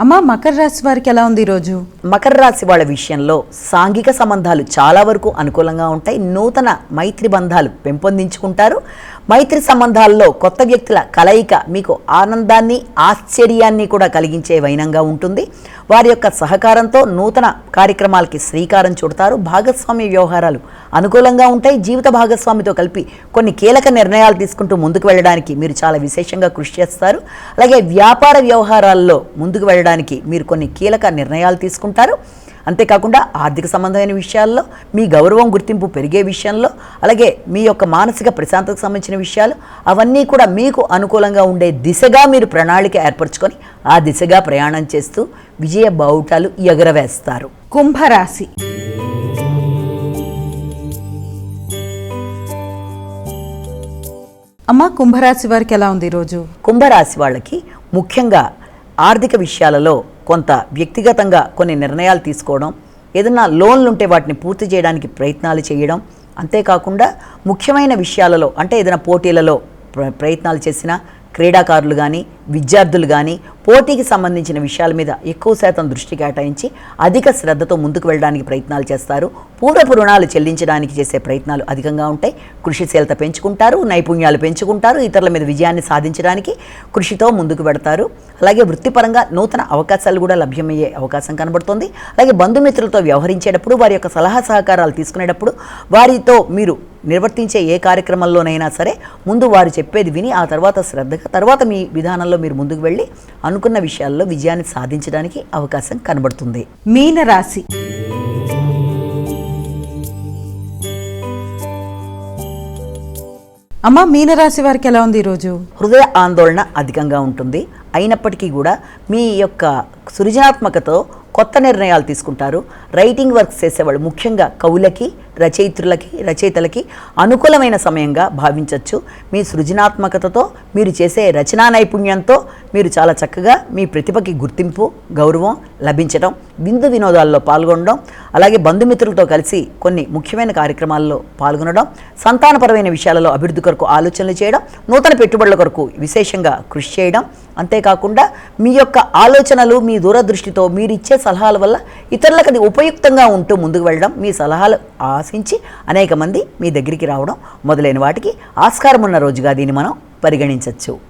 అమ్మా మకర రాశి వారికి ఎలా ఉంది ఈరోజు? మకర రాశి వాళ్ళ విషయంలో సాంఘిక సంబంధాలు చాలా వరకు అనుకూలంగా ఉంటాయి. నూతన మైత్రి బంధాలు పెంపొందించుకుంటారు. మైత్రి సంబంధాల్లో కొత్త వ్యక్తుల కలయిక మీకు ఆనందాన్ని ఆశ్చర్యాన్ని కూడా కలిగించే వైనంగా ఉంటుంది. వారి యొక్క సహకారంతో నూతన కార్యక్రమాలకి శ్రీకారం చుడతారు. భాగస్వామి వ్యవహారాలు అనుకూలంగా ఉంటాయి. జీవిత భాగస్వామితో కలిపి కొన్ని కీలక నిర్ణయాలు తీసుకుంటూ ముందుకు వెళ్ళడానికి మీరు చాలా విశేషంగా కృషి చేస్తారు. అలాగే వ్యాపార వ్యవహారాల్లో ముందుకు వెళ్ళడానికి మీరు కొన్ని కీలక నిర్ణయాలు తీసుకుంటారు. అంతేకాకుండా ఆర్థిక సంబంధమైన విషయాల్లో మీ గౌరవం గుర్తింపు పెరిగే విషయంలో అలాగే మీ యొక్క మానసిక ప్రశాంతతకు సంబంధించిన విషయాలు అవన్నీ కూడా మీకు అనుకూలంగా ఉండే దిశగా మీరు ప్రణాళిక ఏర్పరచుకొని ఆ దిశగా ప్రయాణం చేస్తూ విజయ బావుటాలు ఎగరవేస్తారు. కుంభరాశి. అమ్మా కుంభరాశి వారికి ఎలా ఉంది ఈరోజు? కుంభరాశి వాళ్ళకి ముఖ్యంగా ఆర్థిక విషయాలలో కొంత వ్యక్తిగతంగా కొన్ని నిర్ణయాలు తీసుకోవడం ఏదైనా లోన్లు ఉంటే వాటిని పూర్తి చేయడానికి ప్రయత్నాలు చేయడం అంతేకాకుండా ముఖ్యమైన విషయాలలో అంటే ఏదైనా పోటీలలో ప్ర- ప్రయత్నాలు చేసిన క్రీడాకారులు కానీ విద్యార్థులు కానీ పోటీకి సంబంధించిన విషయాల మీద ఎక్కువ శాతం దృష్టి కేటాయించి అధిక శ్రద్ధతో ముందుకు వెళ్ళడానికి ప్రయత్నాలు చేస్తారు. పూర్వపు రుణాలు చెల్లించడానికి చేసే ప్రయత్నాలు అధికంగా ఉంటాయి. కృషిశీలత పెంచుకుంటారు నైపుణ్యాలు పెంచుకుంటారు ఇతరుల మీద విజయాన్ని సాధించడానికి కృషితో ముందుకు పెడతారు అలాగే వృత్తిపరంగా నూతన అవకాశాలు కూడా లభ్యమయ్యే అవకాశం కనబడుతుంది. అలాగే బంధుమిత్రులతో వ్యవహరించేటప్పుడు వారి యొక్క సలహా సహకారాలు తీసుకునేటప్పుడు వారితో మీరు నిర్వర్తించే ఏ కార్యక్రమంలోనైనా సరే ముందు వారు చెప్పేది విని ఆ తర్వాత శ్రద్ధగా తర్వాత మీ విధానంలో మీరు ముందుకు వెళ్ళి అనుకున్న విషయాల్లో విజయాన్ని సాధించడానికి అవకాశం కనబడుతుంది. మీన రాశి అమ్మా మీనరాశి వారికి ఎలా ఉంది ఈరోజు? హృదయ ఆందోళన అధికంగా ఉంటుంది. అయినప్పటికీ కూడా మీ యొక్క సృజనాత్మకతో కొత్త నిర్ణయాలు తీసుకుంటారు. రైటింగ్ వర్క్స్ చేసేవాళ్ళు ముఖ్యంగా కవులకి రచయిత్రులకి రచయితలకి అనుకూలమైన సమయంగా భావించవచ్చు మీ సృజనాత్మకతతో మీరు చేసే రచనా నైపుణ్యంతో మీరు చాలా చక్కగా మీ ప్రతిభకి గుర్తింపు గౌరవం లభించడం విందు వినోదాల్లో పాల్గొనడం అలాగే బంధుమిత్రులతో కలిసి కొన్ని ముఖ్యమైన కార్యక్రమాల్లో పాల్గొనడం సంతానపరమైన విషయాలలో అభివృద్ధి కొరకు ఆలోచనలు చేయడం నూతన పెట్టుబడుల కొరకు విశేషంగా కృషి చేయడం. అంతేకాకుండా మీ యొక్క ఆలోచనలు మీ దూరదృష్టితో మీరు ఇచ్చే సలహాల వల్ల ఇతరులకు అది ఉపయుక్తంగా ఉంటూ ముందుకు వెళ్ళడం. మీ సలహాలు ఆశించి అనేక మంది మీ దగ్గరికి రావడం మొదలైన వాటికి ఆస్కారం ఉన్న రోజుగా దీన్ని మనం పరిగణించవచ్చు